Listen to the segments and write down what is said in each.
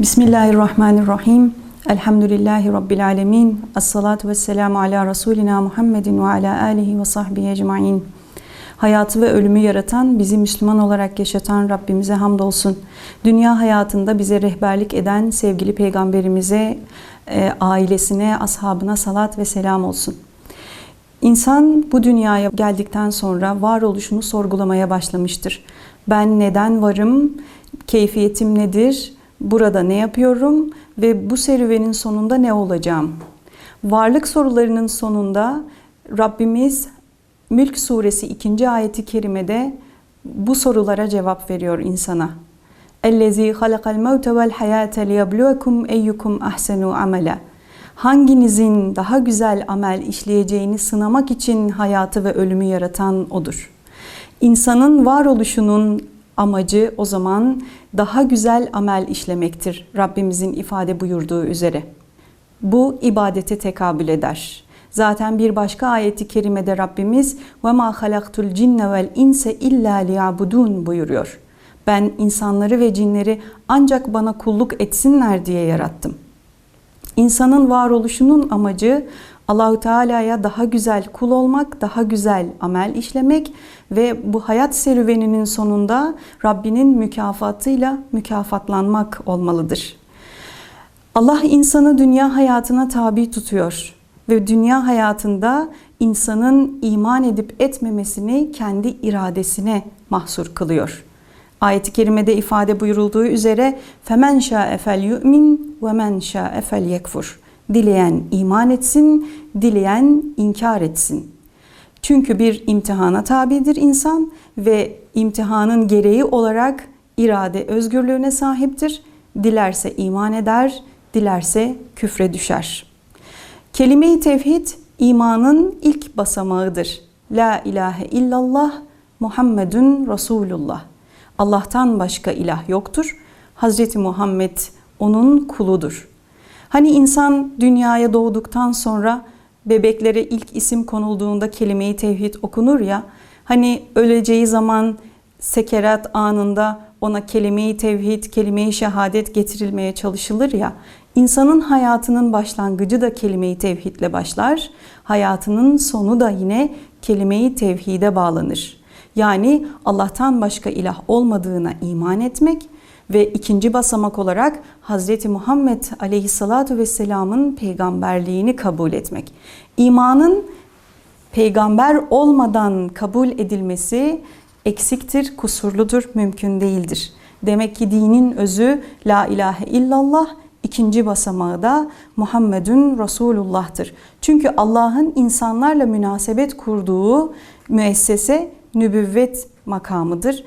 Bismillahirrahmanirrahim. Elhamdülillahi Rabbil alemin. Esselatu vesselamu ala Resulina Muhammedin ve ala alihi ve sahbihi ecmain. Hayatı ve ölümü yaratan, bizi Müslüman olarak yaşatan Rabbimize hamdolsun. Dünya hayatında bize rehberlik eden sevgili peygamberimize, e, ailesine, ashabına salat ve selam olsun. İnsan bu dünyaya geldikten sonra varoluşunu sorgulamaya başlamıştır. Ben neden varım? Keyfiyetim nedir? Burada ne yapıyorum ve bu serüvenin sonunda ne olacağım? Varlık sorularının sonunda Rabbimiz Mülk suresi 2. ayeti kerimede bu sorulara cevap veriyor insana. اَلَّذ۪ي خَلَقَ الْمَوْتَ وَالْحَيَاةَ لِيَبْلُوَكُمْ اَيُّكُمْ اَحْسَنُ عَمَلًا Hanginizin daha güzel amel işleyeceğini sınamak için hayatı ve ölümü yaratan O'dur. İnsanın varoluşunun amacı o zaman daha güzel amel işlemektir. Rabbimizin ifade buyurduğu üzere. Bu ibadete tekabül eder. Zaten bir başka ayeti kerimede Rabbimiz ve ma halaktul cinne vel inse illa liyabudun buyuruyor. Ben insanları ve cinleri ancak bana kulluk etsinler diye yarattım. İnsanın varoluşunun amacı Allahu Teala'ya daha güzel kul olmak, daha güzel amel işlemek ve bu hayat serüveninin sonunda Rabbinin mükafatıyla mükafatlanmak olmalıdır. Allah insanı dünya hayatına tabi tutuyor ve dünya hayatında insanın iman edip etmemesini kendi iradesine mahsur kılıyor. Ayet-i kerimede ifade buyurulduğu üzere femen şa'e fel yu'min ve men şa'e fel yekfur. Dileyen iman etsin, dileyen inkar etsin. Çünkü bir imtihana tabidir insan ve imtihanın gereği olarak irade özgürlüğüne sahiptir. Dilerse iman eder, dilerse küfre düşer. Kelime-i tevhid imanın ilk basamağıdır. La ilahe illallah Muhammedun Resulullah. Allah'tan başka ilah yoktur. Hazreti Muhammed onun kuludur. Hani insan dünyaya doğduktan sonra bebeklere ilk isim konulduğunda kelime-i tevhid okunur ya, hani öleceği zaman sekerat anında ona kelime-i tevhid, kelime-i şehadet getirilmeye çalışılır ya, insanın hayatının başlangıcı da kelime-i tevhidle başlar, hayatının sonu da yine kelime-i tevhide bağlanır. Yani Allah'tan başka ilah olmadığına iman etmek ve ikinci basamak olarak Hz. Muhammed Aleyhissalatu vesselamın peygamberliğini kabul etmek. İmanın peygamber olmadan kabul edilmesi eksiktir, kusurludur, mümkün değildir. Demek ki dinin özü la ilahe illallah, ikinci basamağı da Muhammedun Resulullah'tır. Çünkü Allah'ın insanlarla münasebet kurduğu müessese nübüvvet makamıdır,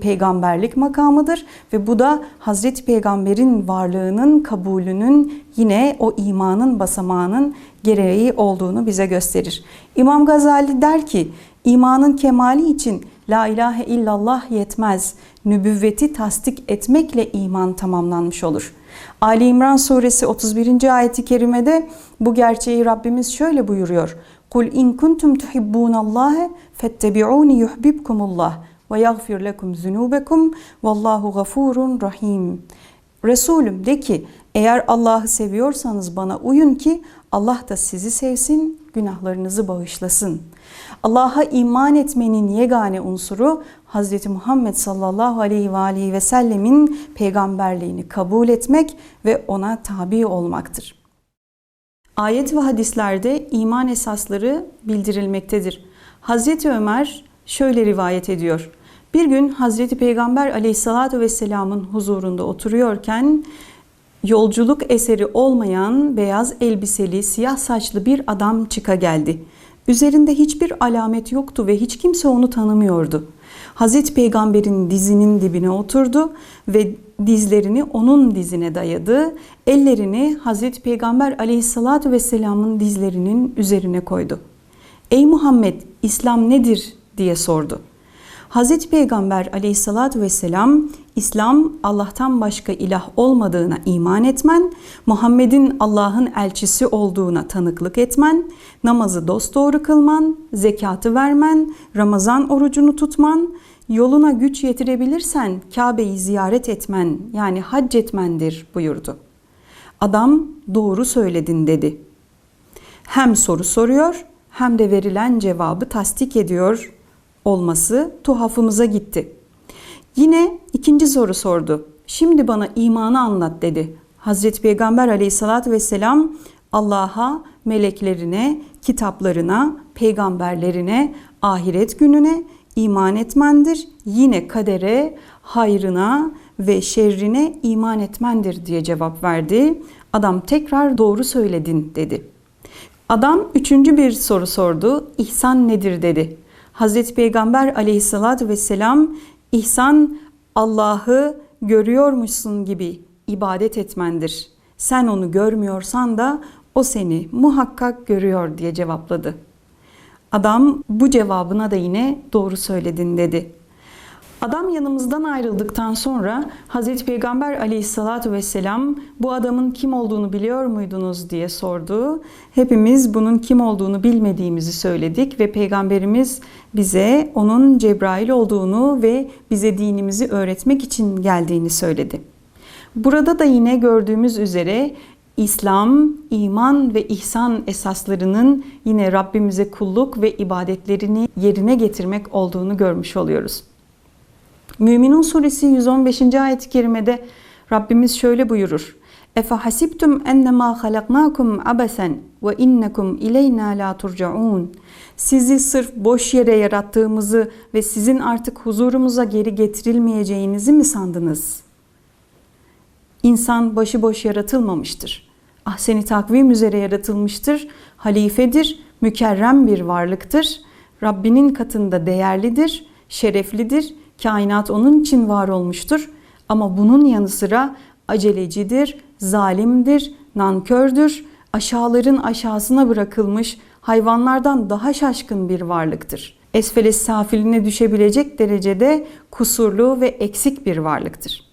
peygamberlik makamıdır ve bu da Hazreti Peygamber'in varlığının, kabulünün yine o imanın basamağının gereği olduğunu bize gösterir. İmam Gazali der ki, imanın kemali için la ilahe illallah yetmez. Nübüvveti tasdik etmekle iman tamamlanmış olur. Ali İmran suresi 31. ayeti kerimede bu gerçeği Rabbimiz şöyle buyuruyor. Kul in kuntum tuhibbunallaha fettebi'uni yuhibbukumullah ve yaghfir lekum zunubekum vallahu gafurun rahim. Resulüm de ki eğer Allah'ı seviyorsanız bana uyun ki Allah da sizi sevsin, günahlarınızı bağışlasın. Allah'a iman etmenin yegane unsuru Hz. Muhammed sallallahu aleyhi ve aleyhi ve sellemin peygamberliğini kabul etmek ve ona tabi olmaktır. Ayet ve hadislerde iman esasları bildirilmektedir. Hazreti Ömer şöyle rivayet ediyor. Bir gün Hazreti Peygamber aleyhissalatü vesselamın huzurunda oturuyorken yolculuk eseri olmayan beyaz elbiseli, siyah saçlı bir adam çıka geldi. Üzerinde hiçbir alamet yoktu ve hiç kimse onu tanımıyordu. Hazreti Peygamber'in dizinin dibine oturdu ve dizlerini onun dizine dayadı. Ellerini Hazreti Peygamber aleyhissalatü vesselamın dizlerinin üzerine koydu. Ey Muhammed İslam nedir diye sordu. Hazreti Peygamber aleyhissalatü vesselam İslam Allah'tan başka ilah olmadığına iman etmen, Muhammed'in Allah'ın elçisi olduğuna tanıklık etmen, namazı dosdoğru kılman, zekatı vermen, Ramazan orucunu tutman, yoluna güç yetirebilirsen Kabe'yi ziyaret etmen yani hac etmendir buyurdu. Adam doğru söyledin dedi. Hem soru soruyor hem de verilen cevabı tasdik ediyor olması tuhafımıza gitti. Yine ikinci soru sordu. Şimdi bana imanı anlat dedi. Hazreti Peygamber aleyhissalatü vesselam Allah'a, meleklerine, kitaplarına, peygamberlerine, ahiret gününe iman etmendir. Yine kadere, hayrına ve şerrine iman etmendir diye cevap verdi. Adam tekrar doğru söyledin dedi. Adam üçüncü bir soru sordu. İhsan nedir dedi. Hazreti Peygamber aleyhissalatü vesselam ihsan Allah'ı görüyormuşsun gibi ibadet etmendir. Sen onu görmüyorsan da o seni muhakkak görüyor diye cevapladı. Adam bu cevabına da yine doğru söyledin dedi. Adam yanımızdan ayrıldıktan sonra Hazreti Peygamber aleyhissalatu vesselam bu adamın kim olduğunu biliyor muydunuz diye sordu. Hepimiz bunun kim olduğunu bilmediğimizi söyledik ve Peygamberimiz bize onun Cebrail olduğunu ve bize dinimizi öğretmek için geldiğini söyledi. Burada da yine gördüğümüz üzere İslam, iman ve ihsan esaslarının yine Rabbimize kulluk ve ibadetlerini yerine getirmek olduğunu görmüş oluyoruz. Müminun suresi 115. ayet-i kerimede Rabbimiz şöyle buyurur. Efe hasibtum ennemâ halaknâkum abesen ve innekum ileyna la turcaun. Sizi sırf boş yere yarattığımızı ve sizin artık huzurumuza geri getirilmeyeceğinizi mi sandınız? İnsan başıboş yaratılmamıştır. Ahseni takvim üzere yaratılmıştır. Halifedir, mükerrem bir varlıktır. Rabbinin katında değerlidir, şereflidir Kainat onun için var olmuştur. Ama bunun yanı sıra acelecidir, zalimdir, nankördür, aşağıların aşağısına bırakılmış hayvanlardan daha şaşkın bir varlıktır. Esfele safiline düşebilecek derecede kusurlu ve eksik bir varlıktır.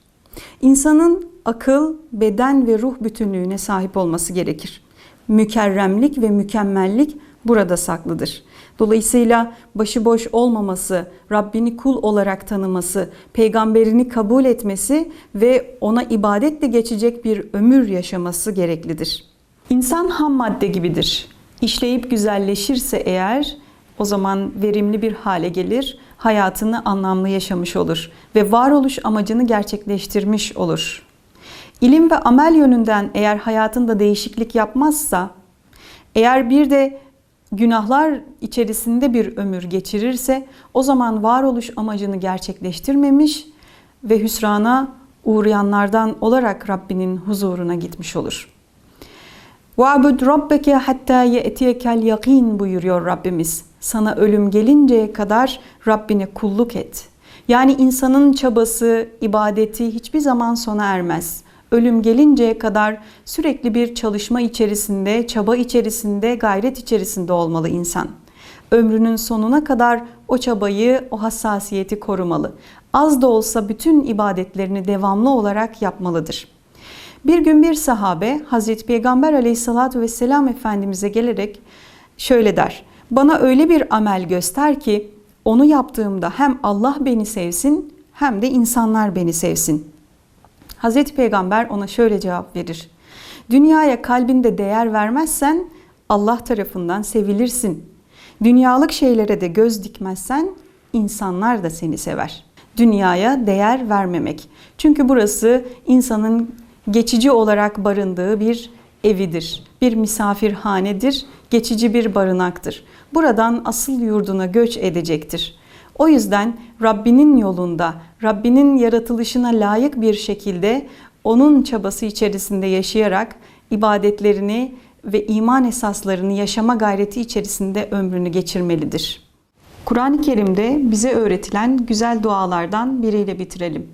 İnsanın akıl, beden ve ruh bütünlüğüne sahip olması gerekir. Mükerremlik ve mükemmellik burada saklıdır. Dolayısıyla başıboş olmaması, Rabbini kul olarak tanıması, peygamberini kabul etmesi ve ona ibadetle geçecek bir ömür yaşaması gereklidir. İnsan ham madde gibidir. İşleyip güzelleşirse eğer o zaman verimli bir hale gelir, hayatını anlamlı yaşamış olur ve varoluş amacını gerçekleştirmiş olur. İlim ve amel yönünden eğer hayatında değişiklik yapmazsa, eğer bir de günahlar içerisinde bir ömür geçirirse o zaman varoluş amacını gerçekleştirmemiş ve hüsrana uğrayanlardan olarak Rabbinin huzuruna gitmiş olur. وَعْبُدْ رَبَّكَ hatta يَأْتِيَكَ yakin buyuruyor Rabbimiz. Sana ölüm gelinceye kadar Rabbine kulluk et. Yani insanın çabası, ibadeti hiçbir zaman sona ermez ölüm gelinceye kadar sürekli bir çalışma içerisinde, çaba içerisinde, gayret içerisinde olmalı insan. Ömrünün sonuna kadar o çabayı, o hassasiyeti korumalı. Az da olsa bütün ibadetlerini devamlı olarak yapmalıdır. Bir gün bir sahabe Hazreti Peygamber aleyhissalatü vesselam Efendimiz'e gelerek şöyle der. Bana öyle bir amel göster ki onu yaptığımda hem Allah beni sevsin hem de insanlar beni sevsin. Hazreti Peygamber ona şöyle cevap verir. Dünyaya kalbinde değer vermezsen Allah tarafından sevilirsin. Dünyalık şeylere de göz dikmezsen insanlar da seni sever. Dünyaya değer vermemek. Çünkü burası insanın geçici olarak barındığı bir evidir. Bir misafirhanedir, geçici bir barınaktır. Buradan asıl yurduna göç edecektir. O yüzden Rabbinin yolunda, Rabbinin yaratılışına layık bir şekilde onun çabası içerisinde yaşayarak ibadetlerini ve iman esaslarını yaşama gayreti içerisinde ömrünü geçirmelidir. Kur'an-ı Kerim'de bize öğretilen güzel dualardan biriyle bitirelim.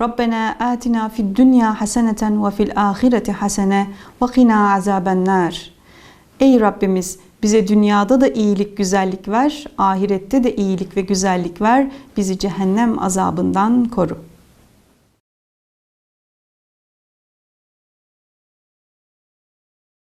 Rabbena atina fid dünya haseneten ve fil ahireti hasene ve qina azaben nar. Ey Rabbimiz bize dünyada da iyilik, güzellik ver, ahirette de iyilik ve güzellik ver. Bizi cehennem azabından koru.